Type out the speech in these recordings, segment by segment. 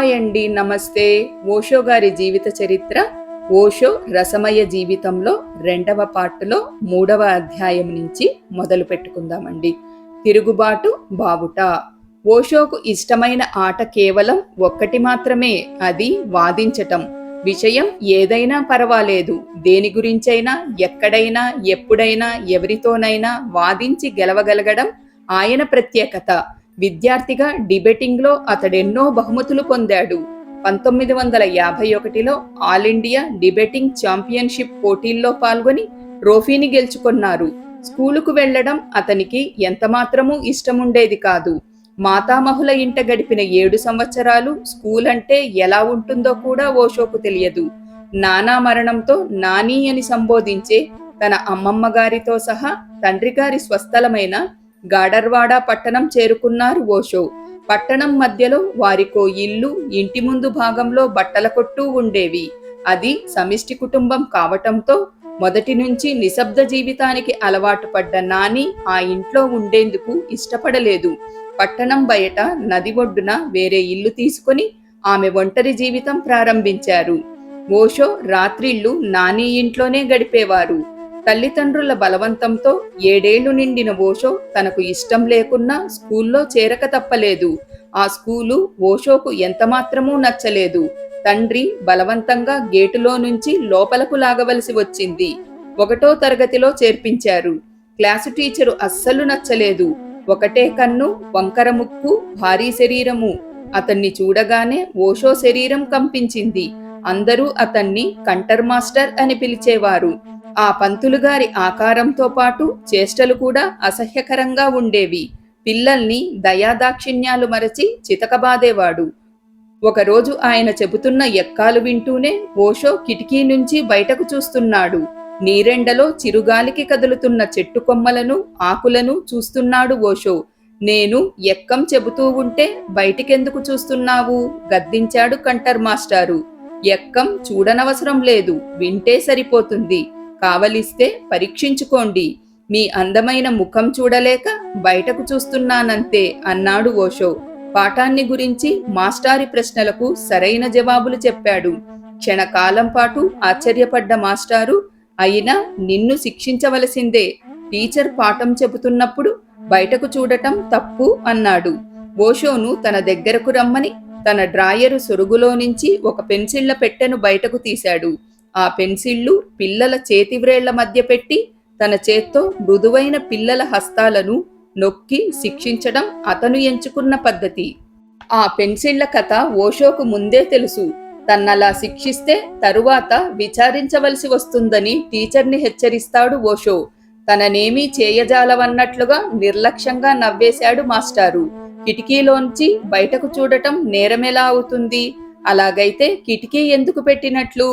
Hi అండి నమస్తే. ఓషో గారి జీవిత చరిత్ర ఓషో రసమయ జీవితంలో రెండవ పార్టులో మూడవ అధ్యాయం నుంచి మొదలు పెట్టుకుందామండి. తిరుగుబాటు బావుట. ఓషోకు ఇష్టమైన ఆట కేవలం ఒక్కటి మాత్రమే అది వాదించటం. విషయం ఏదైనా పర్వాలేదు. దేని గురించైనా ఎక్కడైనా ఎప్పుడైనా ఎవరితోనైనా వాదించి గెలవగలగడం ఆయన ప్రత్యేకత. విద్యార్థిగా డిబేటింగ్లో అతడెన్నో బహుమతులు పొందాడు. పంతొమ్మిది వందల యాభై ఒకటిలో ఆల్ ఇండియా డిబేటింగ్ ఛాంపియన్షిప్ పోటీల్లో పాల్గొని ట్రోఫీని గెలుచుకున్నారు. స్కూలుకు వెళ్ళడం అతనికి ఎంతమాత్రమూ ఇష్టముండేది కాదు. మాతామహుల ఇంట గడిపిన ఏడు సంవత్సరాలు స్కూల్ అంటే ఎలా ఉంటుందో కూడా ఓషోకు తెలియదు. నానా మరణంతో నాని అని సంబోధించే తన అమ్మమ్మ గారితో సహా తండ్రి గారి స్వస్థలమైన గాడర్వాడ పట్టణం చేరుకున్నారు ఓషో. పట్టణం మధ్యలో వారికో ఇల్లు ఇంటి ముందు భాగంలో బట్టల కొట్టు ఉండేవి. అది సమిష్టి కుటుంబం కావటంతో మొదటి నుంచి నిశ్శబ్ద జీవితానికి అలవాటు పడ్డ నాని ఆ ఇంట్లో ఉండేందుకు ఇష్టపడలేదు. పట్టణం బయట నది ఒడ్డున వేరే ఇల్లు తీసుకొని ఆమె ఒంటరి జీవితం ప్రారంభించారు. ఓషో రాత్రిళ్ళు నాని ఇంట్లోనే గడిపేవారు. తల్లిదండ్రుల బలవంతంతో ఏడేళ్ళు నిండిన ఓషో తనకు ఇష్టం లేకున్నా స్కూల్లో చేరక తప్పలేదు. ఆ స్కూలు ఓషోకు ఎంతమాత్రమూ నచ్చలేదు. తండ్రి బలవంతంగా గేటులో నుంచి లోపలకు లాగవలసి వచ్చింది. ఒకటో తరగతిలో చేర్పించారు. క్లాసు టీచరు అస్సలు నచ్చలేదు. ఒకటే కన్ను వంకర ముక్కు భారీ శరీరము. అతన్ని చూడగానే ఓషో శరీరం కంపించింది. అందరూ అతన్ని కంటర్ మాస్టర్ అని పిలిచేవారు. ఆ పంతులు గారి ఆకారంతో పాటు చేష్టలు కూడా అసహ్యకరంగా ఉండేవి. పిల్లల్ని దయాదాక్షిణ్యాలు మరచి చితకబాదేవాడు. ఒకరోజు ఆయన చెబుతున్న ఎక్కాలు వింటూనే ఓషో కిటికీ నుంచి బయటకు చూస్తున్నాడు. నీరెండలో చిరుగాలికి కదులుతున్న చెట్టు కొమ్మలను ఆకులను చూస్తున్నాడు ఓషో. నేను ఎక్కం చెబుతూ ఉంటే బయటికెందుకు చూస్తున్నావు? గద్దించాడు కంటర్ మాస్టారు ఎక్కం చూడనవసరం లేదు వింటే సరిపోతుంది. కావలిస్తే పరీక్షించుకోండి. మీ అందమైన ముఖం చూడలేక బయటకు చూస్తున్నానంతే అన్నాడు ఓషో. పాఠాన్ని గురించి మాస్టారి ప్రశ్నలకు సరైన జవాబులు చెప్పాడు. క్షణకాలం పాటు ఆశ్చర్యపడ్డ మాస్టారు అయినా నిన్ను శిక్షించవలసిందే. టీచర్ పాఠం చెబుతున్నప్పుడు బయటకు చూడటం తప్పు అన్నాడు. ఓషోను తన దగ్గరకు రమ్మని తన డ్రాయరు సొరుగులో నుంచి ఒక పెన్సిళ్ళ పెట్టెను బయటకు తీశాడు. ఆ పెన్సిళ్ళు పిల్లల చేతివ్రేళ్ళ మధ్య పెట్టి తన చేత్తో మృదువైన పిల్లల హస్తాలను నొక్కి శిక్షించడం అతను ఎంచుకున్న పద్ధతి. ఆ పెన్సిళ్ళ కథ ఓషోకు ముందే తెలుసు. తన్నలా శిక్షిస్తే తరువాత విచారించవలసి వస్తుందని టీచర్ని హెచ్చరిస్తాడు ఓషో. తననేమీ చేయజాలవన్నట్లుగా నిర్లక్ష్యంగా నవ్వేశాడు మాస్టారు. కిటికీలోంచి బయటకు చూడటం నేరమెలా అవుతుంది? అలాగైతే కిటికీ ఎందుకు పెట్టినట్లు?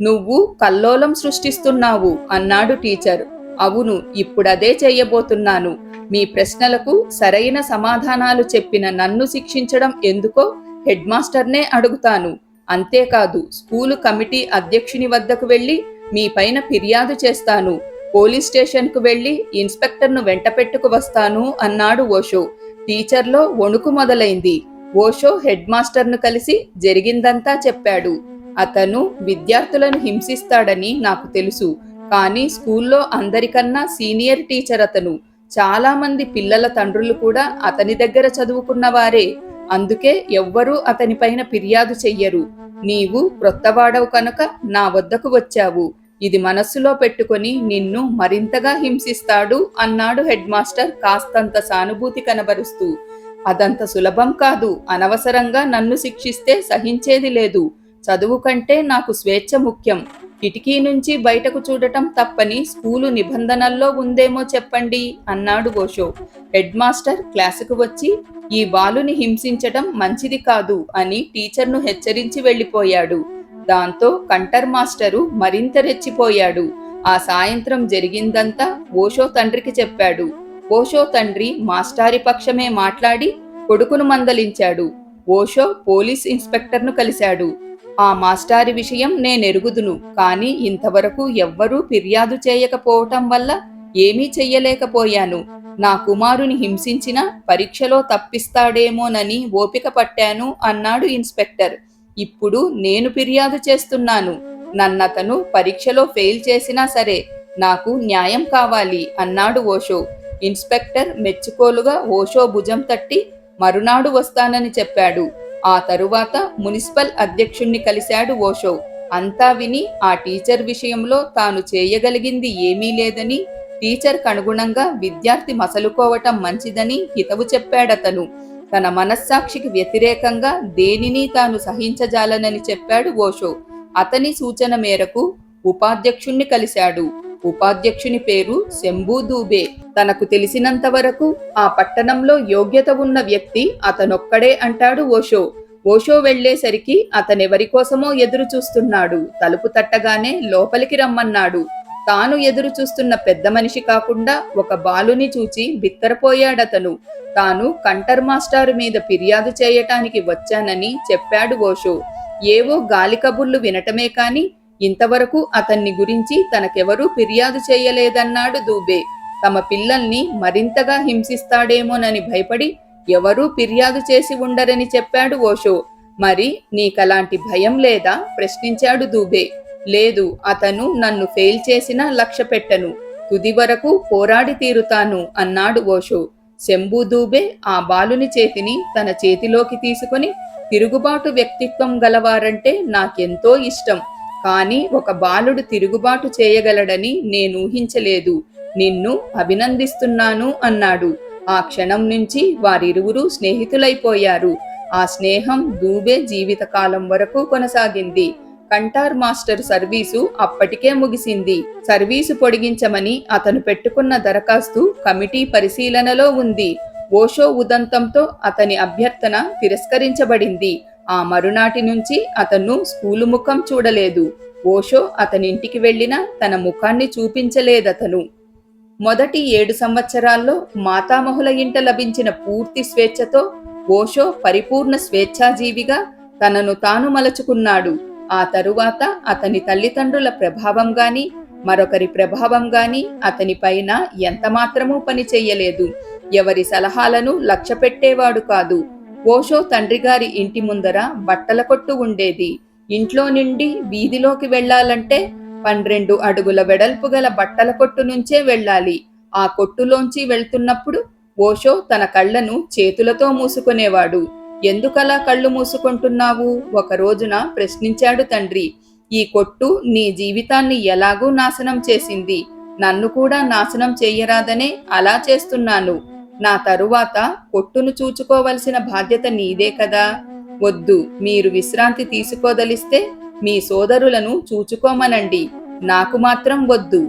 నువ్వు కల్లోలం సృష్టిస్తున్నావు అన్నాడు టీచర్. అవును ఇప్పుడదే చెయ్యబోతున్నాను మీ ప్రశ్నలకు సరైన సమాధానాలు చెప్పిన నన్ను శిక్షించడం ఎందుకో హెడ్ మాస్టర్నే అడుగుతాను. అంతేకాదు స్కూలు కమిటీ అధ్యక్షుని వద్దకు వెళ్ళి మీ పైన ఫిర్యాదు చేస్తాను. పోలీస్ స్టేషన్కు వెళ్ళి ఇన్స్పెక్టర్ను వెంట పెట్టుకు వస్తాను అన్నాడు ఓషో. టీచర్లో వణుకు మొదలైంది. ఓషో హెడ్ మాస్టర్ను కలిసి జరిగిందంతా చెప్పాడు. అతను విద్యార్థులను హింసిస్తాడని నాకు తెలుసు. కానీ స్కూల్లో అందరికన్నా సీనియర్ టీచర్ అతను. చాలా మంది పిల్లల తండ్రులు కూడా అతని దగ్గర చదువుకున్నవారే. అందుకే ఎవ్వరూ అతనిపైన ఫిర్యాదు చెయ్యరు. నీవు క్రొత్తవాడవు కనుక నా వద్దకు వచ్చావు. ఇది మనస్సులో పెట్టుకొని నిన్ను మరింతగా హింసిస్తాడు అన్నాడు హెడ్ మాస్టర్ కాస్తంత సానుభూతి కనబరుస్తూ. అదంత సులభం కాదు. అనవసరంగా నన్ను శిక్షిస్తే సహించేది లేదు. చదువు కంటే నాకు స్వేచ్ఛ ముఖ్యం. కిటికీ నుంచి బయటకు చూడటం తప్పని స్కూలు నిబంధనల్లో ఉందేమో చెప్పండి అన్నాడు ఓషో హెడ్ మాస్టర్ క్లాసుకు వచ్చి ఈ బాలుని హింసించటం మంచిది కాదు అని టీచర్ను హెచ్చరించి వెళ్ళిపోయాడు. దాంతో కంటర్ మాస్టరు మరింత రెచ్చిపోయాడు. ఆ సాయంత్రం జరిగిందంతా ఓషో తండ్రికి చెప్పాడు. ఓషో తండ్రి మాస్టారి పక్షమే మాట్లాడి కొడుకును మందలించాడు. ఓషో పోలీస్ ఇన్స్పెక్టర్ను కలిశాడు. ఆ మాస్టారి విషయం నేనెరుగుదును కాని ఇంతవరకు ఎవ్వరూ ఫిర్యాదు చేయకపోవటం వల్ల ఏమీ చెయ్యలేకపోయాను. నా కుమారుని హింసించిన పరీక్షలో తప్పిస్తాడేమోనని ఓపిక పట్టాను అన్నాడు ఇన్స్పెక్టర్. ఇప్పుడు నేను ఫిర్యాదు చేస్తున్నాను. నన్నతను పరీక్షలో ఫెయిల్ చేసినా సరే నాకు న్యాయం కావాలి అన్నాడు ఓషో. ఇన్స్పెక్టర్ మెచ్చుకోలుగా ఓషో భుజం తట్టి మరునాడు వస్తానని చెప్పాడు. ఆ తరువాత మున్సిపల్ అధ్యక్షుణ్ణి కలిశాడు ఓషో. అంతా విని ఆ టీచర్ విషయంలో తాను చేయగలిగింది ఏమీ లేదని టీచర్కు అనుగుణంగా విద్యార్థి మసలుకోవటం మంచిదని హితవు చెప్పాడతను. తన మనస్సాక్షికి వ్యతిరేకంగా దేనిని తాను సహించజాలనని చెప్పాడు ఓషో. అతని సూచన మేరకు ఉపాధ్యక్షుణ్ణి కలిశాడు. ఉపాధ్యక్షుని పేరు శంభూ దూబే. తనకు తెలిసినంత వరకు ఆ పట్టణంలో యోగ్యత ఉన్న వ్యక్తి అతనొక్కడే అంటాడు ఓషో. ఓషో వెళ్ళేసరికి అతనెవరి కోసమో ఎదురు చూస్తున్నాడు తలుపు తట్టగానే లోపలికి రమ్మన్నాడు. తాను ఎదురు చూస్తున్న పెద్ద మనిషి కాకుండా ఒక బాలుని చూచి బిత్తరపోయాడతను. తాను కంటర్ మాస్టారు మీద ఫిర్యాదు చేయటానికి వచ్చానని చెప్పాడు ఓషో. ఏవో గాలి కబుర్లు వినటమే కాని ఇంతవరకు అతన్ని గురించి తనకెవరూ ఫిర్యాదు చేయలేదన్నాడు దూబే. తమ పిల్లల్ని మరింతగా హింసిస్తాడేమోనని భయపడి ఎవరూ ఫిర్యాదు చేసి ఉండరని చెప్పాడు ఓషో. మరి నీకలాంటి భయం లేదా? ప్రశ్నించాడు దూబే. లేదు అతను నన్ను ఫెయిల్ చేసినా లక్ష్య పెట్టను. తుది వరకు పోరాడి తీరుతాను అన్నాడు ఓషో. శంభు దూబే ఆ బాలుని చేతిని తన చేతిలోకి తీసుకొని తిరుగుబాటు వ్యక్తిత్వం గలవారంటే నాకెంతో ఇష్టం. కానీ ఒక బాలుడు తిరుగుబాటు చేయగలడని నేను ఊహించలేదు. నిన్ను అభినందిస్తున్నాను అన్నాడు. ఆ క్షణం నుంచి వారిరువురు స్నేహితులైపోయారు. ఆ స్నేహం దూబే జీవితకాలం వరకు కొనసాగింది. కంటార్ మాస్టర్ సర్వీసు అప్పటికే ముగిసింది. సర్వీసు పొడిగించమని అతను పెట్టుకున్న దరఖాస్తు కమిటీ పరిశీలనలో ఉంది. ఓషో ఉదంతంతో అతని అభ్యర్థన తిరస్కరించబడింది. ఆ మరునాటి నుంచి అతను స్కూలు ముఖం చూడలేదు. ఓషో అతనింటికి వెళ్ళినా తన ముఖాన్ని చూపించలేదతను. మొదటి ఏడు సంవత్సరాల్లో మాతామహుల ఇంట లభించిన పూర్తి స్వేచ్ఛతో ఓషో పరిపూర్ణ స్వేచ్ఛాజీవిగా తనను తాను మలచుకున్నాడు. ఆ తరువాత అతని తల్లిదండ్రుల ప్రభావం గాని మరొకరి ప్రభావం గాని అతని పైన ఎంతమాత్రమూ పని చెయ్యలేదు ఎవరి సలహాలను లక్ష్య పెట్టేవాడు కాదు. ఓషో తండ్రిగారి ఇంటి ముందర బట్టల కొట్టు ఉండేది. ఇంట్లో నుండి వీధిలోకి వెళ్ళాలంటే పన్నెండు అడుగుల వెడల్పు గల బట్టల కొట్టు నుంచే వెళ్ళాలి. ఆ కొట్టులోంచి వెళ్తున్నప్పుడు ఓషో తన కళ్ళను చేతులతో మూసుకునేవాడు. ఎందుకలా కళ్ళు మూసుకుంటున్నావు? ఒక రోజున ప్రశ్నించాడు తండ్రి. ఈ కొట్టు నీ జీవితాన్ని ఎలాగూ నాశనం చేసింది. నన్ను కూడా నాశనం చెయ్యరాదనే అలా చేస్తున్నాను. నా తరువాత కొట్టును చూచుకోవలసిన బాధ్యత నీదే కదా. వద్దు మీరు విశ్రాంతి తీసుకోదలిస్తే మీ సోదరులను చూచుకోమనండి. నాకు మాత్రం వద్దు.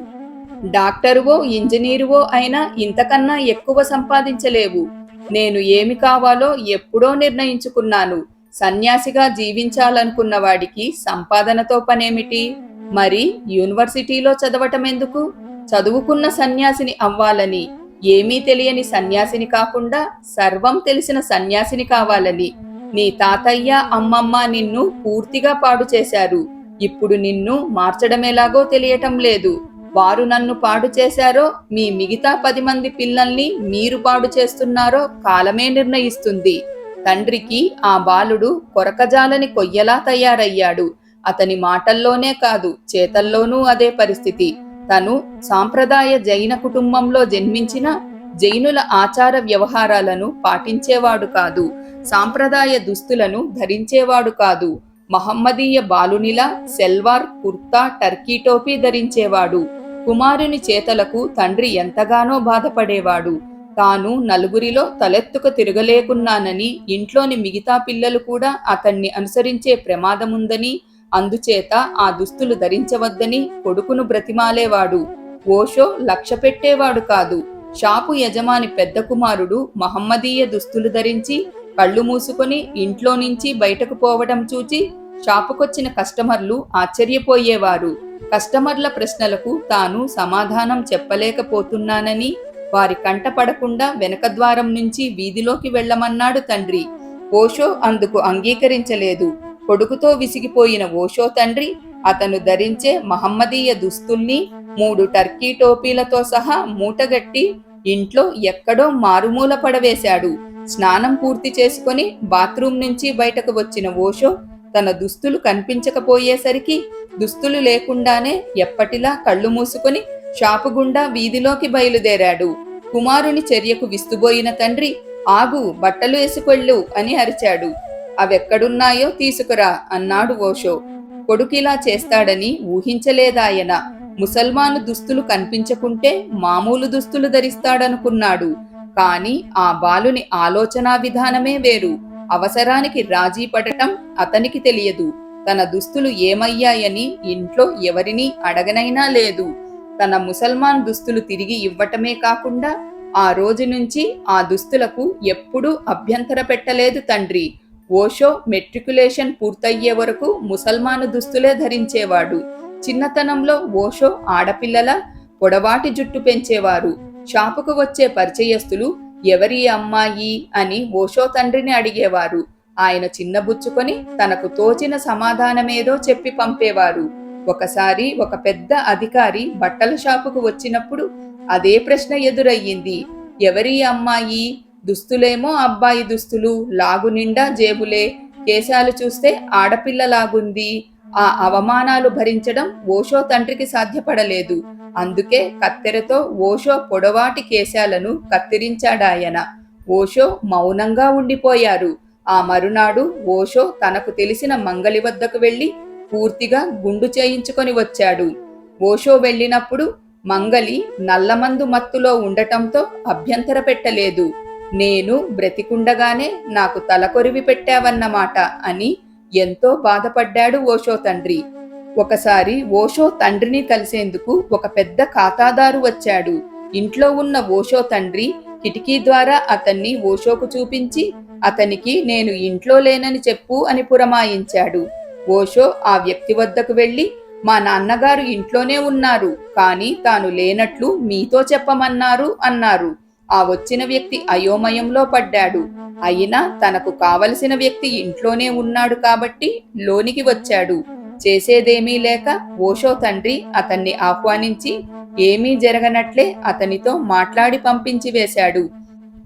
డాక్టరువో ఇంజనీరువో అయినా ఇంతకన్నా ఎక్కువ సంపాదించలేవు. నేను ఏమి కావాలో ఎప్పుడో నిర్ణయించుకున్నాను. సన్యాసిగా జీవించాలనుకున్న వాడికి సంపాదనతో పనేమిటి? మరి యూనివర్సిటీలో చదవటం ఎందుకు చదువుకున్న సన్యాసిని అవ్వాలని. ఏమీ తెలియని సన్యాసిని కాకుండా సర్వం తెలిసిన సన్యాసిని కావాలని. నీ తాతయ్య అమ్మమ్మ నిన్ను పూర్తిగా పాడు చేశారు. ఇప్పుడు నిన్ను మార్చడమేలాగో తెలియటం లేదు. వారు నన్ను పాడు చేశారో మీ మిగతా పది మంది పిల్లల్ని మీరు పాడు చేస్తున్నారో కాలమే నిర్ణయిస్తుంది. తండ్రికి ఆ బాలుడు కొరకజాలని కొయ్యలా తయారయ్యాడు. అతని మాటల్లోనే కాదు చేతల్లోనూ అదే పరిస్థితి. తను సాంప్రదాయ జైన కుటుంబంలో జన్మించిన జైనుల ఆచార వ్యవహారాలను పాటించేవాడు కాదు సాంప్రదాయ దుస్తులను ధరించేవాడు కాదు. మహమ్మదీయ బాలునిలా సెల్వార్ కుర్తా టర్కీ టోపీ ధరించేవాడు. కుమారుని చేతలకు తండ్రి ఎంతగానో బాధపడేవాడు. తాను నలుగురిలో తలెత్తుక తిరగలేకున్నానని ఇంట్లోని మిగతా పిల్లలు కూడా అతన్ని అనుసరించే ప్రమాదముందని అందుచేత ఆ దుస్తులు ధరించవద్దని కొడుకును బ్రతిమాలేవాడు. ఓషో లక్ష్య పెట్టేవాడు కాదు. షాపు యజమాని పెద్ద కుమారుడు మహమ్మదీయ దుస్తులు ధరించి కళ్ళు మూసుకొని ఇంట్లో నుంచి బయటకు పోవడం చూచి షాపుకొచ్చిన కస్టమర్లు ఆశ్చర్యపోయేవారు. కస్టమర్ల ప్రశ్నలకు తాను సమాధానం చెప్పలేకపోతున్నానని వారి కంట పడకుండా వెనక ద్వారం నుంచి వీధిలోకి వెళ్ళమన్నాడు తండ్రి. ఓషో అందుకు అంగీకరించలేదు. కొడుకుతో విసిగిపోయిన ఓషో తండ్రి అతను ధరించే మహమ్మదీయ దుస్తుల్ని మూడు టర్కీ టోపీలతో సహా మూటగట్టి ఇంట్లో ఎక్కడో మారుమూల పడవేశాడు. స్నానం పూర్తి చేసుకొని బాత్రూం నుంచి బయటకు వచ్చిన ఓషో తన దుస్తులు కనిపించకపోయేసరికి దుస్తులు లేకుండానే ఎప్పటిలా కళ్ళు మూసుకొని షాపు గుండా వీధిలోకి బయలుదేరాడు. కుమారుని చర్యకు విస్తుబోయిన తండ్రి ఆగు బట్టలు వేసుకెళ్ళు అని అరిచాడు. అవెక్కడున్నాయో తీసుకురా అన్నాడు ఓషో. కొడుకిలా చేస్తాడని ఊహించలేదాయన. ముసల్మాను దుస్తులు కనిపించకుంటే మామూలు దుస్తులు ధరిస్తాడనుకున్నాడు. కాని ఆ బాలుని ఆలోచనా విధానమే వేరు. అవసరానికి రాజీ పడటం అతనికి తెలియదు. తన దుస్తులు ఏమయ్యాయని ఇంట్లో ఎవరినీ అడగనైనా లేదు. తన ముసల్మాన్ దుస్తులు తిరిగి ఇవ్వటమే కాకుండా ఆ రోజు నుంచి ఆ దుస్తులకు ఎప్పుడూ అభ్యంతర పెట్టలేదు తండ్రి. ఓషో మెట్రికులేషన్ పూర్తయ్యే వరకు ముసల్మాను దుస్తులే ధరించేవాడు. చిన్నతనంలో ఓషో ఆడపిల్లల పొడవాటి జుట్టు పెంచేవారు. షాపుకు వచ్చే పరిచయస్తులు ఎవరి అమ్మాయి? అని ఓషో తండ్రిని అడిగేవారు. ఆయన చిన్నబుచ్చుకొని తనకు తోచిన సమాధానమేదో చెప్పి పంపేవారు. ఒకసారి ఒక పెద్ద అధికారి బట్టల షాపుకు వచ్చినప్పుడు అదే ప్రశ్న ఎదురయ్యింది. ఎవరి అమ్మాయి? దుస్తులేమో అబ్బాయి దుస్తులు లాగు నిండా జేబులే. కేశాలు చూస్తే ఆడపిల్లలాగుంది. ఆ అవమానాలు భరించడం ఓషో తండ్రికి సాధ్యపడలేదు. అందుకే కత్తెరతో ఓషో పొడవాటి కేశాలను కత్తిరించాడాయన. ఓషో మౌనంగా ఉండిపోయారు. ఆ మరునాడు ఓషో తనకు తెలిసిన మంగలి వద్దకు వెళ్ళి పూర్తిగా గుండు చేయించుకొని వచ్చాడు. ఓషో వెళ్ళినప్పుడు మంగలి నల్లమందు మత్తులో ఉండటంతో అభ్యంతర పెట్టలేదు నేను బ్రతికుండగానే నాకు తలకొరివి పెట్టావన్నమాట అని ఎంతో బాధపడ్డాడు ఓషో తండ్రి. ఒకసారి ఓషో తండ్రిని కలిసేందుకు ఒక పెద్ద ఖాతాదారు వచ్చాడు. ఇంట్లో ఉన్న ఓషో తండ్రి కిటికీ ద్వారా అతన్ని ఓషోకు చూపించి అతనికి నేను ఇంట్లో లేనని చెప్పు అని పురమాయించాడు. ఓషో ఆ వ్యక్తి వద్దకు వెళ్ళి మా నాన్నగారు ఇంట్లోనే ఉన్నారు కానీ తాను లేనట్లు మీతో చెప్పమన్నారు అన్నారు. ఆ వచ్చిన వ్యక్తి అయోమయంలో పడ్డాడు. అయినా తనకు కావలసిన వ్యక్తి ఇంట్లోనే ఉన్నాడు కాబట్టి లోనికి వచ్చాడు. చేసేదేమీ లేక ఓషో తండ్రి అతన్ని ఆహ్వానించి ఏమీ జరగనట్లే అతనితో మాట్లాడి పంపించి వేశాడు.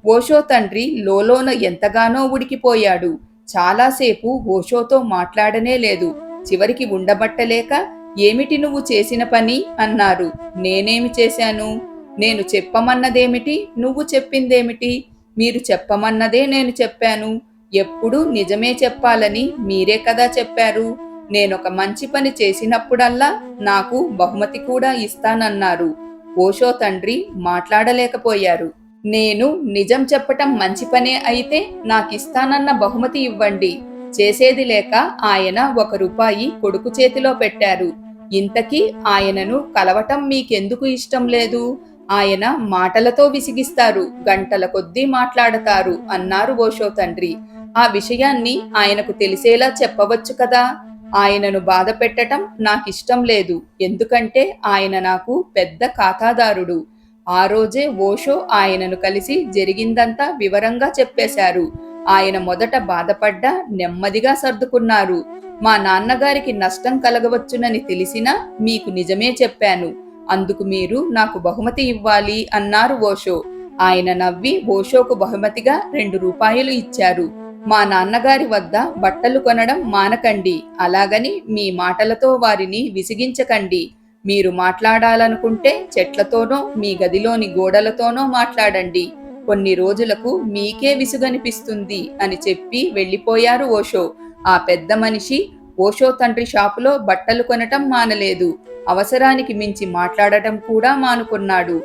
ఓషో తండ్రి లోలోన ఎంతగానో ఉడికిపోయాడు. చాలాసేపు ఓషోతో మాట్లాడనే లేదు. చివరికి ఉండబట్టలేక ఏమిటి నువ్వు చేసిన పని? అన్నారు. నేనేమి చేశాను? నేను చెప్పమన్నదేమిటి? నువ్వు చెప్పిందేమిటి? మీరు చెప్పమన్నదే నేను చెప్పాను. ఎప్పుడూ నిజమే చెప్పాలని మీరే కదా చెప్పారు. నేనొక మంచి పని చేసినప్పుడల్లా నాకు బహుమతి కూడా ఇస్తానన్నారు. ఓషో తండ్రి మాట్లాడలేకపోయారు. నేను నిజం చెప్పటం మంచి పనే అయితే నాకిస్తానన్న బహుమతి ఇవ్వండి. చేసేది లేక ఆయన ఒక రూపాయి కొడుకు చేతిలో పెట్టారు. ఇంతకీ ఆయనను కలవటం మీకెందుకు ఇష్టం లేదు? ఆయన మాటలతో విసిగిస్తారు గంటల కొద్దీ మాట్లాడతారు అన్నారు ఓషో తండ్రి. ఆ విషయాన్ని ఆయనకు తెలిసేలా చెప్పవచ్చు కదా? ఆయనను బాధ పెట్టటం నాకిష్టం లేదు. ఎందుకంటే ఆయన నాకు పెద్ద ఖాతాదారుడు. ఆ రోజే ఓషో ఆయనను కలిసి జరిగిందంతా వివరంగా చెప్పేశారు. ఆయన మొదట బాధపడ్డా నెమ్మదిగా సర్దుకున్నారు. మా నాన్నగారికి నష్టం కలగవచ్చునని తెలిసినా మీకు నిజమే చెప్పాను. అందుకు మీరు నాకు బహుమతి ఇవ్వాలి అన్నారు ఓషో. ఆయన నవ్వి ఓషోకు బహుమతిగా రెండు రూపాయలు ఇచ్చారు. మా నాన్నగారి వద్ద బట్టలు కొనడం మానకండి. అలాగని మీ మాటలతో వారిని విసిగించకండి. మీరు మాట్లాడాలనుకుంటే చెట్లతోనో మీ గదిలోని గోడలతోనో మాట్లాడండి. కొన్ని రోజులకు మీకే విసుగనిపిస్తుంది అని చెప్పి వెళ్ళిపోయారు ఓషో. ఆ పెద్ద మనిషి ఓషో తండ్రి షాపులో బట్టలు కొనటం మానలేదు. అవసరానికి మించి మాట్లాడటం కూడా మానుకున్నాడు.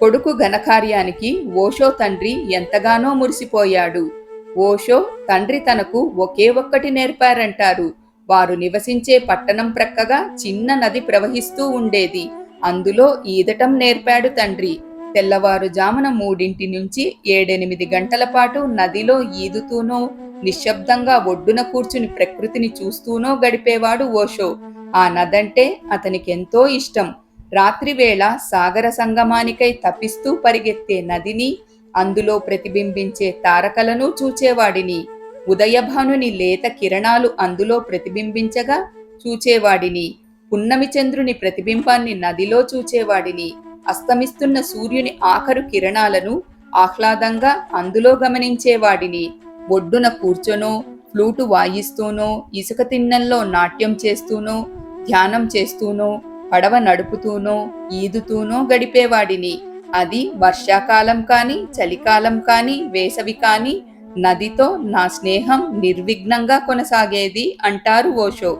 కొడుకు ఘనకార్యానికి ఓషో తండ్రి ఎంతగానో మురిసిపోయాడు. ఓషో తండ్రి తనకు ఒకే ఒక్కటి నేర్పారంటారు. వారు నివసించే పట్టణం ప్రక్కగా చిన్న నది ప్రవహిస్తూ ఉండేది. అందులో ఈదటం నేర్పాడు తండ్రి. తెల్లవారుజామున మూడింటి నుంచి ఏడెనిమిది గంటల పాటు నదిలో ఈదుతూనో నిశ్శబ్దంగా ఒడ్డున కూర్చుని ప్రకృతిని చూస్తూనో గడిపేవాడు ఓషో. ఆ నదంటే అతనికెంతో ఇష్టం. రాత్రివేళ సాగర సంగమానికై తపిస్తూ పరిగెత్తే నదిని అందులో ప్రతిబింబించే తారకలను చూచేవాడిని. ఉదయభానుని లేత కిరణాలు అందులో ప్రతిబింబించగా చూచేవాడిని. పున్నమి చంద్రుని ప్రతిబింబాన్ని నదిలో చూచేవాడిని. అస్తమిస్తున్న సూర్యుని ఆఖరు కిరణాలను ఆహ్లాదంగా అందులో గమనించేవాడిని. ఒడ్డున కూర్చొనో ఫ్లూటు వాయిస్తూనో ఇసుక తిన్నెల్లో నాట్యం చేస్తూనో ధ్యానం చేస్తూనో పడవ నడుపుతూనో ఈదుతూనో గడిపేవాడిని. అది వర్షాకాలం కానీ చలికాలం కానీ వేసవి కానీ నదితో నా స్నేహం నిర్విఘ్నంగా కొనసాగేది అంటారు ఓషో.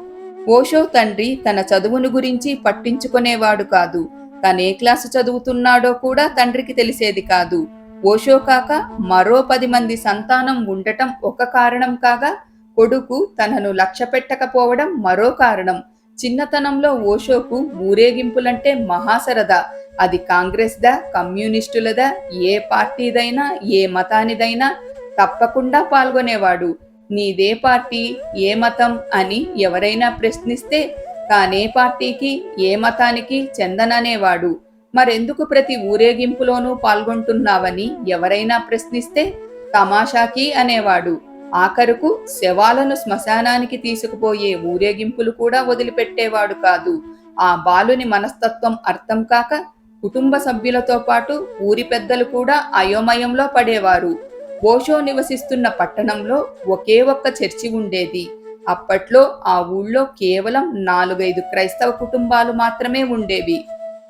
ఓషో తండ్రి తన చదువును గురించి పట్టించుకునేవాడు కాదు. తనే క్లాసు చదువుతున్నాడో కూడా తండ్రికి తెలిసేది కాదు. ఓషో కాక మరో పది మంది సంతానం ఉండటం ఒక కారణం కాగా కొడుకు తనను లక్ష్య పెట్టకపోవడం మరో కారణం. చిన్నతనంలో ఓషోకు ఊరేగింపులంటే మహాసరదా. అది కాంగ్రెస్దా కమ్యూనిస్టులదా ఏ పార్టీదైనా ఏ మతానిదైనా తప్పకుండా పాల్గొనేవాడు. నీదే పార్టీ ఏ మతం అని ఎవరైనా ప్రశ్నిస్తే తానే పార్టీకి ఏ మతానికి చెందననేవాడు. మరెందుకు ప్రతి ఊరేగింపులోనూ పాల్గొంటున్నావని ఎవరైనా ప్రశ్నిస్తే తమాషాకి అనేవాడు. ఆఖరుకు శవాలను శ్మశానానికి తీసుకుపోయే ఊరేగింపులు కూడా వదిలిపెట్టేవాడు కాదు. ఆ బాలుని మనస్తత్వం అర్థం కాక కుటుంబ సభ్యులతో పాటు ఊరి పెద్దలు కూడా అయోమయంలో పడేవారు. ఓషో నివసిస్తున్న పట్టణంలో ఒకే ఒక్క చర్చి ఉండేది. అప్పట్లో ఆ ఊళ్ళో కేవలం నాలుగైదు క్రైస్తవ కుటుంబాలు మాత్రమే ఉండేవి.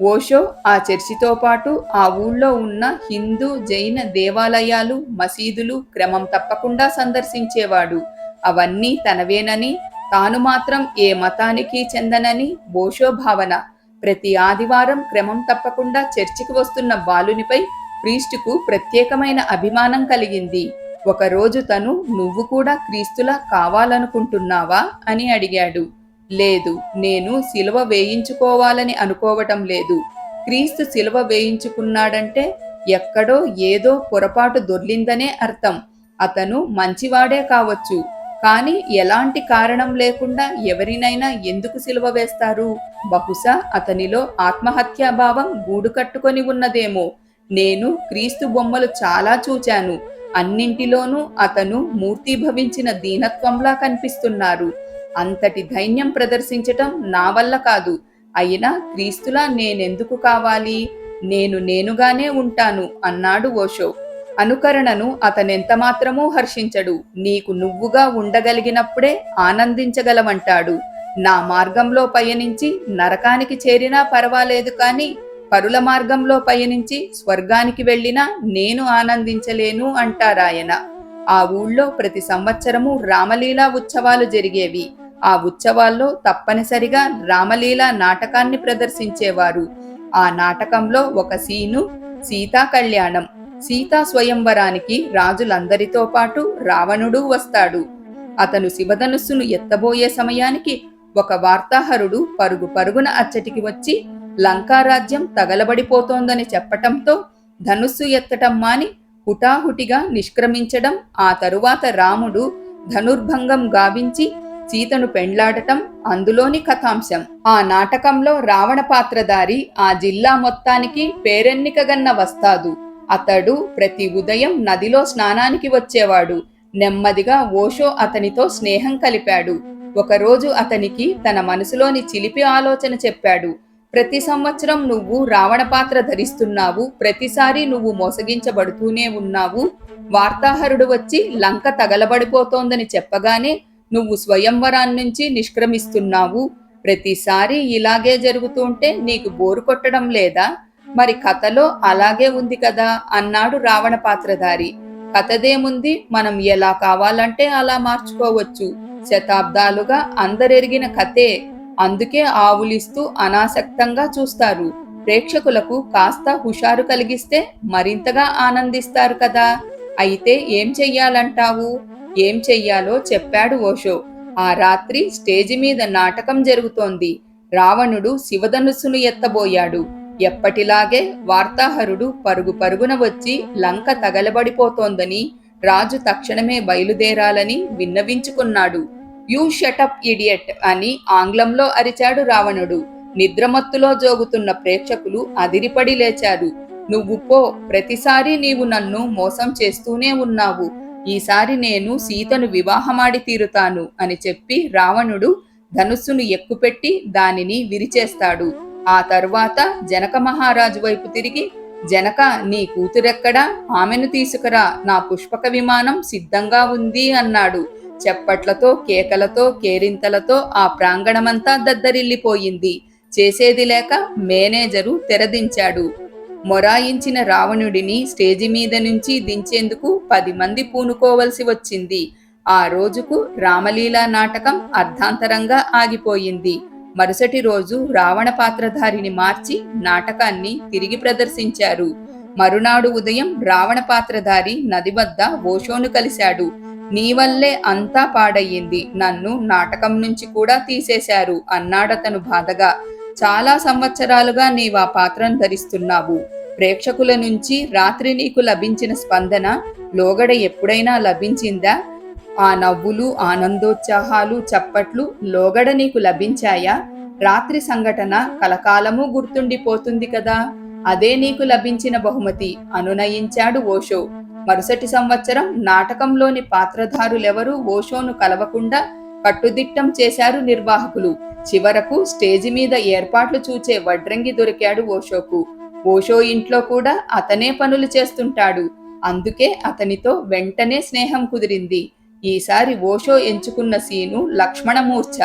ఓషో ఆ చర్చితో పాటు ఆ ఊళ్ళో ఉన్న హిందూ జైన దేవాలయాలు మసీదులు క్రమం తప్పకుండా సందర్శించేవాడు. అవన్నీ తనవేనని తాను మాత్రం ఏ మతానికి చెందనని ఓషో భావన. ప్రతి ఆదివారం క్రమం తప్పకుండా చర్చికి వస్తున్న బాలునిపై క్రీస్తుకు ప్రత్యేకమైన అభిమానం కలిగింది. ఒకరోజు తను నువ్వు కూడా క్రీస్తులా కావాలనుకుంటున్నావా? అని అడిగాడు. లేదు నేను సిలువ వేయించుకోవాలని అనుకోవటం లేదు. క్రీస్తు సిలువ వేయించుకున్నాడంటే ఎక్కడో ఏదో పొరపాటు దొర్లిందనే అర్థం. అతను మంచివాడే కావచ్చు. కానీ ఎలాంటి కారణం లేకుండా ఎవరినైనా ఎందుకు సిలువ వేస్తారు? బహుశా అతనిలో ఆత్మహత్యాభావం గూడు కట్టుకొని ఉన్నదేమో. నేను క్రీస్తు బొమ్మలు చాలా చూచాను. అన్నింటిలోనూ అతను మూర్తిభవించిన దీనత్వంలా కనిపిస్తున్నారు. అంతటి ధైన్యం ప్రదర్శించటం నా వల్ల కాదు. అయినా క్రీస్తులా నేనెందుకు కావాలి? నేను నేనుగానే ఉంటాను అన్నాడు ఓషో. అనుకరణను అతనెంత మాత్రమూ హర్షించడు. నీకు నువ్వుగా ఉండగలిగినప్పుడే ఆనందించగలవంటాడు నా మార్గంలో పయనించి నరకానికి చేరినా పర్వాలేదు కానీ పరుల మార్గంలో పయనించి స్వర్గానికి వెళ్ళినా నేను ఆనందించలేను అంటారాయన. ఆ ఊళ్ళో ప్రతి సంవత్సరము రామలీలా ఉత్సవాలు జరిగేవి. ఆ ఉత్సవాల్లో తప్పనిసరిగా రామలీల నాటకాన్ని ప్రదర్శించేవారు. ఆ నాటకంలో ఒక సీను సీతా కళ్యాణం సీతా స్వయంవరానికి రాజులందరితో పాటు రావణుడు వస్తాడు. అతను శివధనుస్సును ఎత్తబోయే సమయానికి ఒక వార్తాహరుడు పరుగు పరుగున అచ్చటికి వచ్చి లంకారాజ్యం తగలబడిపోతోందని చెప్పటంతో ధనుస్సు ఎత్తటం మాని హుటాహుటిగా నిష్క్రమించడం ఆ తరువాత రాముడు ధనుర్భంగం గావించి సీతను పెండ్లాడటం అందులోని కథాంశం. ఆ నాటకంలో రావణ పాత్రధారి ఆ జిల్లా మొత్తానికి పేరెన్నికగన్న వస్తాదు. అతడు ప్రతి ఉదయం నదిలో స్నానానికి వచ్చేవాడు. నెమ్మదిగా ఓషో అతనితో స్నేహం కలిపాడు. ఒకరోజు అతనికి తన మనసులోని చిలిపి ఆలోచన చెప్పాడు. ప్రతి సంవత్సరం నువ్వు రావణ పాత్ర ధరిస్తున్నావు. ప్రతిసారి నువ్వు మోసగించబడుతూనే ఉన్నావు. వార్తాహరుడు వచ్చి లంక తగలబడిపోతోందని చెప్పగానే నువ్వు స్వయంవరాన్నించి నిష్క్రమిస్తున్నావు. ప్రతిసారి ఇలాగే జరుగుతుంటే నీకు బోరు కొట్టడం లేదా? మరి కథలో అలాగే ఉంది కదా అన్నాడు రావణ పాత్రధారి. కథదేముంది? మనం ఎలా కావాలంటే అలా మార్చుకోవచ్చు. శతాబ్దాలుగా అందరెరిగిన కథే. అందుకే ఆవులిస్తూ అనాసక్తంగా చూస్తారు. ప్రేక్షకులకు కాస్త హుషారు కలిగిస్తే మరింతగా ఆనందిస్తారు కదా. అయితే ఏం చెయ్యాలంటావు? ఏం చెయ్యాలో చెప్పాడు ఓషో. ఆ రాత్రి స్టేజి మీద నాటకం జరుగుతోంది. రావణుడు శివధనుస్సును ఎత్తబోయాడు. ఎప్పటిలాగే వార్తాహరుడు పరుగు పరుగున వచ్చి లంక తగలబడిపోతోందని రాజు తక్షణమే బయలుదేరాలని విన్నవించుకున్నాడు. యూ షటప్ ఇడియట్ అని ఆంగ్లంలో అరిచాడు రావణుడు. నిద్రమత్తులో జోగుతున్న ప్రేక్షకులు అదిరిపడి లేచారు. నువ్వు పో ప్రతిసారి నీవు నన్ను మోసం చేస్తూనే ఉన్నావు. ఈసారి నేను సీతను వివాహమాడి తీరుతాను అని చెప్పి రావణుడు ధనుస్సును ఎక్కుపెట్టి దానిని విరిచేస్తాడు. ఆ తరువాత జనక మహారాజు వైపు తిరిగి జనక నీ కూతురెక్కడా? ఆమెను తీసుకురా. నా పుష్పక విమానం సిద్ధంగా ఉంది అన్నాడు. చెప్పట్లతో కేకలతో కేరింతలతో ఆ ప్రాంగణమంతా దద్దరిల్లిపోయింది. చేసేది లేక మేనేజరు తెరదించాడు. మొరాయించిన రావణుడిని స్టేజి మీద నుంచి దించేందుకు పది మంది పూనుకోవలసి వచ్చింది. ఆ రోజుకు రామలీలా నాటకం అర్ధాంతరంగా ఆగిపోయింది. మరుసటి రోజు రావణ పాత్రధారిని మార్చి నాటకాన్ని తిరిగి ప్రదర్శించారు. మరునాడు ఉదయం రావణ పాత్రధారి నది వద్ద ఓషోను కలిశాడు. నీ వల్లే అంతా పాడయ్యింది. నన్ను నాటకం నుంచి కూడా తీసేశారు అన్నాడతను బాధగా. చాలా సంవత్సరాలుగా నీవు ఆ పాత్రను ధరిస్తున్నావు. ప్రేక్షకుల నుంచి రాత్రి నీకు లభించిన స్పందన లోగడ ఎప్పుడైనా లభించిందా? ఆ నవ్వులు ఆనందోత్సాహాలు చప్పట్లు లోగడ నీకు లభించాయా? రాత్రి సంఘటన కలకాలము గుర్తుండిపోతుంది కదా. అదే నీకు లభించిన బహుమతి అనునయించాడు ఓషో. మరుసటి సంవత్సరం నాటకంలోని పాత్రధారులెవరూ ఓషోను కలవకుండా కట్టుదిట్టం చేశారు నిర్వాహకులు. చివరకు స్టేజి మీద ఏర్పాట్లు చూచే వడ్రంగి దొరికాడు ఓషోకు. ఓషో ఇంట్లో కూడా అతనే పనులు చేస్తుంటాడు. అందుకే అతనితో వెంటనే స్నేహం కుదిరింది. ఈసారి ఓషో ఎంచుకున్న సీను లక్ష్మణమూర్ఛ.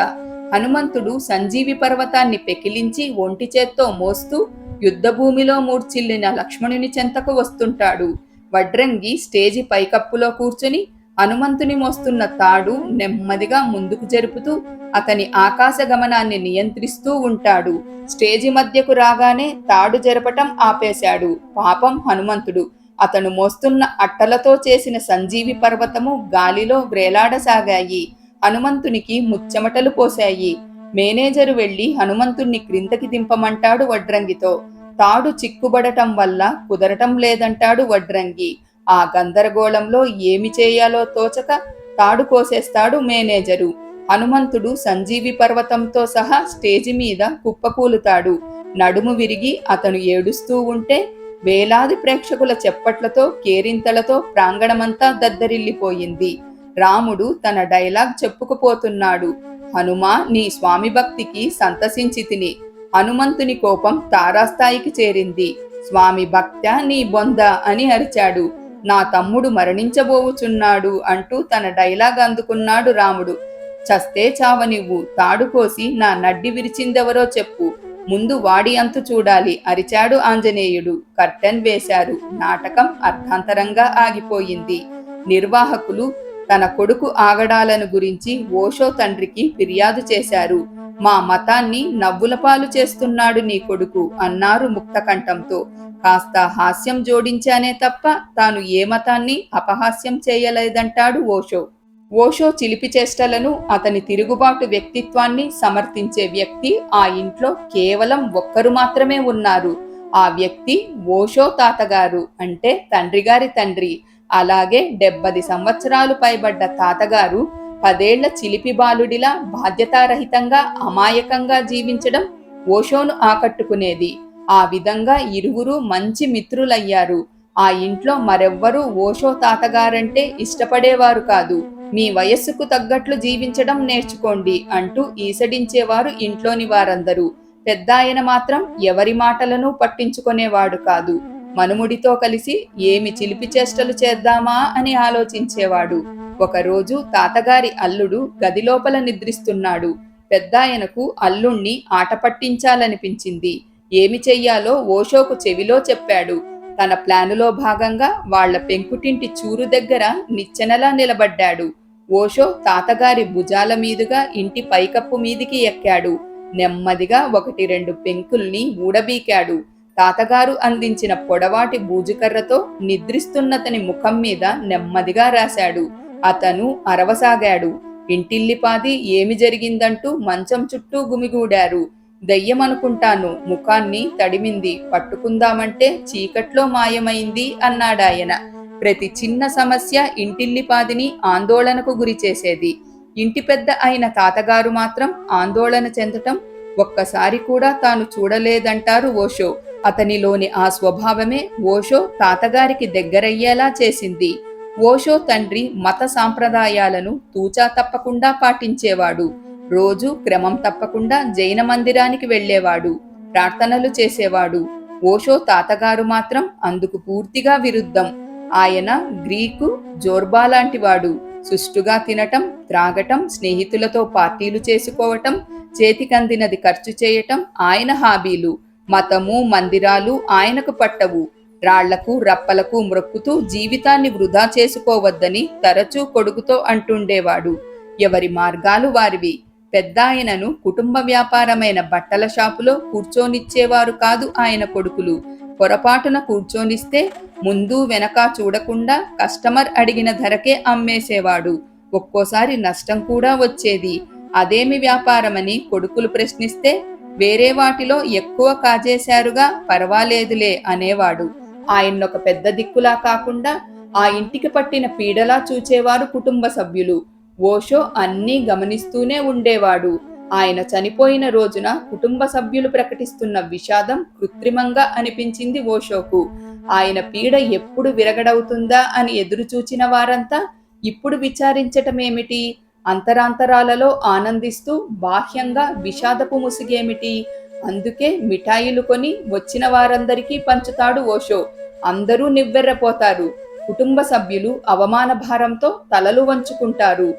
హనుమంతుడు సంజీవి పర్వతాన్ని పెకిలించి ఒంటి చేత్తో మోస్తూ యుద్ధభూమిలో మూర్చిల్లిన లక్ష్మణుని చెంతకు వస్తుంటాడు. వడ్రంగి స్టేజి పైకప్పులో కూర్చుని హనుమంతుని మోస్తున్న తాడు నెమ్మదిగా ముందుకు జరుపుతూ అతని ఆకాశ గమనాన్ని నియంత్రిస్తూ ఉంటాడు. స్టేజి మధ్యకు రాగానే తాడు జరపటం ఆపేశాడు. పాపం హనుమంతుడు. అతను మోస్తున్న అట్టలతో చేసిన సంజీవి పర్వతము గాలిలో వ్రేలాడసాగాయి హనుమంతునికి ముచ్చెమటలు పోశాయి. మేనేజరు వెళ్ళి హనుమంతుణ్ణి క్రిందకి దింపమంటాడు వడ్రంగితో. తాడు చిక్కుబడటం వల్ల కుదరటం లేదంటాడు వడ్రంగి. ఆ గందరగోళంలో ఏమి చేయాలో తోచక తాడు కోసేస్తాడు మేనేజరు. హనుమంతుడు సంజీవి పర్వతంతో సహా స్టేజి మీద కుప్పకూలుతాడు. నడుము విరిగి అతను ఏడుస్తూ ఉంటే వేలాది ప్రేక్షకుల చెప్పట్లతో కేరింతలతో ప్రాంగణమంతా దద్దరిల్లిపోయింది. రాముడు తన డైలాగ్ చెప్పుకుపోతున్నాడు. హనుమా నీ స్వామి భక్తికి సంతసించి తిని. హనుమంతుని కోపం తారాస్థాయికి చేరింది. స్వామి భక్త నీ బొంద అని అరిచాడు. నా తమ్ముడు మరణించబోవుచున్నాడు అంటూ తన డైలాగ్ అందుకున్నాడు రాముడు. చస్తే చావనివ్వు తాడు కోసి నా నడ్డి విరిచిందెవరో చెప్పు. ముందు వాడి అంతు చూడాలి అరిచాడు ఆంజనేయుడు. కర్టెన్ వేశారు నాటకం అర్థాంతరంగా ఆగిపోయింది. నిర్వాహకులు తన కొడుకు ఆగడాలను గురించి ఓషో తండ్రికి ఫిర్యాదు చేశారు. మా మతాన్ని నవ్వులపాలు చేస్తున్నాడు నీ కొడుకు అన్నారు ముక్తకంఠంతో. కాస్త హాస్యం జోడించానే తప్ప తాను ఏ మతాన్ని అపహాస్యం చేయలేదంటాడు ఓషో. ఓషో చిలిపి చేష్టలను అతని తిరుగుబాటు వ్యక్తిత్వాన్ని సమర్థించే వ్యక్తి ఆ ఇంట్లో కేవలం ఒక్కరు మాత్రమే ఉన్నారు. ఆ వ్యక్తి ఓషో తాతగారు అంటే తండ్రి గారి తండ్రి. అలాగే డెబ్బది సంవత్సరాలు పైబడ్డ తాతగారు పదేళ్ళ చిలిపి బాలుడిలా బాధ్యతారహితంగా అమాయకంగా జీవించడం ఓషోను ఆకట్టుకునేది. ఆ విధంగా ఇరువురు మంచి మిత్రులయ్యారు. ఆ ఇంట్లో మరెవ్వరూ ఓషో తాతగారంటే ఇష్టపడేవారు కాదు. మీ వయస్సుకు తగ్గట్లు జీవించడం నేర్చుకోండి అంటూ ఈసడించేవారు ఇంట్లోని వారందరూ. పెద్దాయన మాత్రం ఎవరి మాటలను పట్టించుకునేవాడు కాదు. మనుముడితో కలిసి ఏమి చిలిపి చేష్టలు చేద్దామా అని ఆలోచించేవాడు. ఒకరోజు తాతగారి అల్లుడు గదిలోపల నిద్రిస్తున్నాడు. పెద్దాయనకు అల్లుణ్ణి ఆట పట్టించాలనిపించింది. ఏమి చెయ్యాలో ఓషోకు చెవిలో చెప్పాడు. తన ప్లానులో భాగంగా వాళ్ళ పెంకుటింటి చూరు దగ్గర నిచ్చెనలా నిలబడ్డాడు. ఓషో తాతగారి భుజాల మీదుగా ఇంటి పైకప్పు మీదికి ఎక్కాడు. నెమ్మదిగా ఒకటి రెండు పెంకుల్ని ఊడబీకాడు. తాతగారు అందించిన పొడవాటి బూజుకర్రతో నిద్రిస్తున్నతని ముఖం మీద నెమ్మదిగా రాశాడు. అతను అరవసాగాడు. ఇంటిల్లిపాది ఏమి జరిగిందంటూ మంచం చుట్టూ గుమిగూడారు. దయ్యమనుకుంటాను ముఖాన్ని తడిమింది. పట్టుకుందామంటే చీకట్లో మాయమైంది అన్నాడాయన. ప్రతి చిన్న సమస్య ఇంటిల్లిపాదిని ఆందోళనకు గురి చేసేది. ఇంటి పెద్ద అయిన తాతగారు మాత్రం ఆందోళన చెందటం ఒక్కసారి కూడా తాను చూడలేదంటారు ఓషో. అతనిలోని ఆ స్వభావమే ఓషో తాతగారికి దగ్గరయ్యేలా చేసింది. ఓషో తండ్రి మత సాంప్రదాయాలను తూచా తప్పకుండా పాటించేవాడు. రోజు క్రమం తప్పకుండా జైన మందిరానికి వెళ్ళేవాడు. ప్రార్థనలు చేసేవాడు. ఓషో తాతగారు మాత్రం అందుకు పూర్తిగా విరుద్ధం. ఆయన గ్రీకు జోర్బా లాంటివాడు. సుష్టుగా తినటం త్రాగటం స్నేహితులతో పార్టీలు చేసుకోవటం చేతికందినది ఖర్చు చేయటం ఆయన హాబీలు. మతము మందిరాలు ఆయనకు పట్టవు. రాళ్ళకు రప్పలకు మ్రొక్కుతూ జీవితాన్ని వృధా చేసుకోవద్దని తరచూ కొడుకుతో అంటుండేవాడు. ఎవరి మార్గాలు వారివి? పెద్ద ఆయనను కుటుంబ వ్యాపారమైన బట్టల షాపులో కూర్చోనిచ్చేవారు కాదు ఆయన కొడుకులు. పొరపాటున కూర్చోనిస్తే ముందు వెనక చూడకుండా కస్టమర్ అడిగిన ధరకే అమ్మేసేవాడు. ఒక్కోసారి నష్టం కూడా వచ్చేది. అదేమి వ్యాపారమని కొడుకులు ప్రశ్నిస్తే వేరే వాటిలో ఎక్కువ కాజేశారుగా పర్వాలేదులే అనేవాడు. ఆయన్నొక పెద్ద దిక్కులా కాకుండా ఆ ఇంటికి పట్టిన పీడలా చూచేవారు కుటుంబ సభ్యులు. ఓషో అన్నీ గమనిస్తూనే ఉండేవాడు. ఆయన చనిపోయిన రోజున కుటుంబ సభ్యులు ప్రకటిస్తున్న విషాదం కృత్రిమంగా అనిపించింది ఓషోకు. ఆయన పీడ ఎప్పుడు విరగడవుతుందా అని ఎదురుచూచిన వారంతా ఇప్పుడు విచారించటమేమిటి? అంతరాంతరాలలో ఆనందిస్తూ బాహ్యంగా విషాదపు ముసిగేమిటి? అందుకే మిఠాయిలు కొని వచ్చిన వారందరికీ పంచుతాడు ఓషో. అందరూ నివ్వెర్రపోతారు. కుటుంబ సభ్యులు అవమాన భారంతో తలలు వంచుకుంటారు.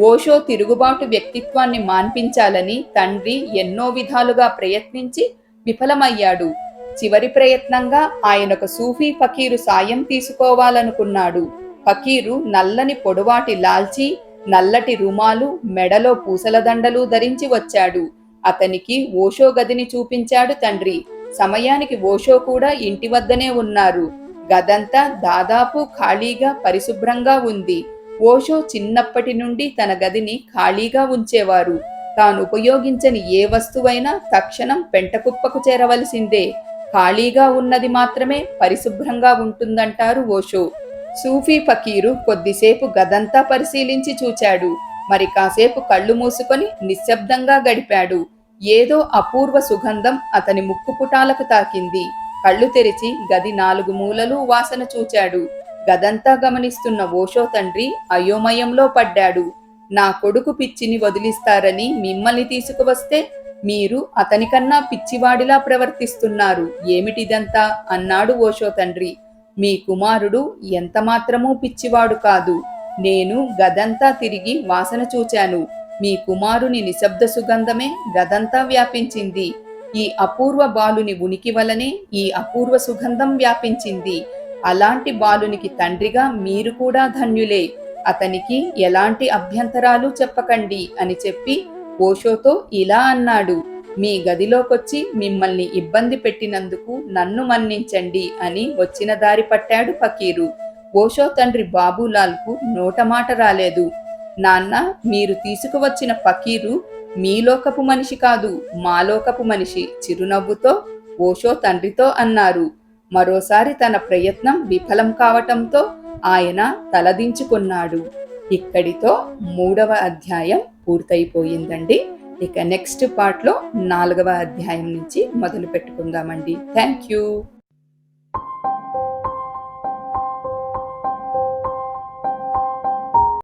ఓషో తిరుగుబాటు వ్యక్తిత్వాన్ని మాన్పించాలని తండ్రి ఎన్నో విధాలుగా ప్రయత్నించి విఫలమయ్యాడు. చివరి ప్రయత్నంగా ఆయనొక సూఫీ ఫకీరు సాయం తీసుకోవాలనుకున్నాడు. ఫకీరు నల్లని పొడవాటి లాల్చి నల్లటి రుమాలు మెడలో పూసల దండలు ధరించి వచ్చాడు. అతనికి ఓషో గదిని చూపించాడు తండ్రి. సమయానికి ఓషో కూడా ఇంటి వద్దనే ఉన్నారు. గదంతా దాదాపు ఖాళీగా పరిశుభ్రంగా ఉంది. ఓషో చిన్నప్పటి నుండి తన గదిని ఖాళీగా ఉంచేవారు. తాను ఉపయోగించని ఏ వస్తువైనా తక్షణం పెంటకుప్పకు చేరవలసిందే. ఖాళీగా ఉన్నది మాత్రమే పరిశుభ్రంగా ఉంటుందంటారు ఓషో. సూఫీ ఫకీరు కొద్దిసేపు గదంతా పరిశీలించి చూచాడు. మరి కాసేపు కళ్ళు మూసుకొని నిశ్శబ్దంగా గడిపాడు. ఏదో అపూర్వ సుగంధం అతని ముక్కు పుటాలకు తాకింది. కళ్ళు తెరిచి గది నాలుగు మూలలు వాసన చూచాడు. గదంతా గమనిస్తున్న ఓషో తండ్రి అయోమయంలో పడ్డాడు. నా కొడుకు పిచ్చిని వదిలిస్తారని మిమ్మల్ని తీసుకువస్తే మీరు అతనికన్నా పిచ్చివాడిలా ప్రవర్తిస్తున్నారు. ఏమిటిదంతా? అన్నాడు ఓషో తండ్రి. మీ కుమారుడు ఎంతమాత్రమూ పిచ్చివాడు కాదు. నేను గదంతా తిరిగి వాసన చూచాను. మీ కుమారుని నిశ్శబ్ద సుగంధమే గదంతా వ్యాపించింది. ఈ అపూర్వ బాలుని ఉనికి వలనే ఈ అపూర్వ సుగంధం వ్యాపించింది. అలాంటి బాలునికి తండ్రిగా మీరు కూడా ధన్యులే. అతనికి ఎలాంటి అభ్యంతరాలు చెప్పకండి అని చెప్పి ఓషోతో ఇలా అన్నాడు. మీ గదిలోకొచ్చి మిమ్మల్ని ఇబ్బంది పెట్టినందుకు నన్ను మన్నించండి అని వచ్చిన దారి పట్టాడు ఫకీరు. ఓషో తండ్రి బాబులాల్కు నోటమాట రాలేదు. నాన్న మీరు తీసుకువచ్చిన ఫకీరు మీలోకపు మనిషి కాదు మాలోకపు మనిషి చిరునవ్వుతో ఓషో తండ్రితో అన్నారు. మరోసారి తన ప్రయత్నం విఫలం కావటంతో ఆయన తలదించుకున్నాడు. ఇక్కడితో మూడవ అధ్యాయం పూర్తయిపోయిందండి. ఇక నెక్స్ట్ పార్ట్లో నాలుగవ అధ్యాయం నుంచి మొదలు పెట్టుకుందామండి. Thank you.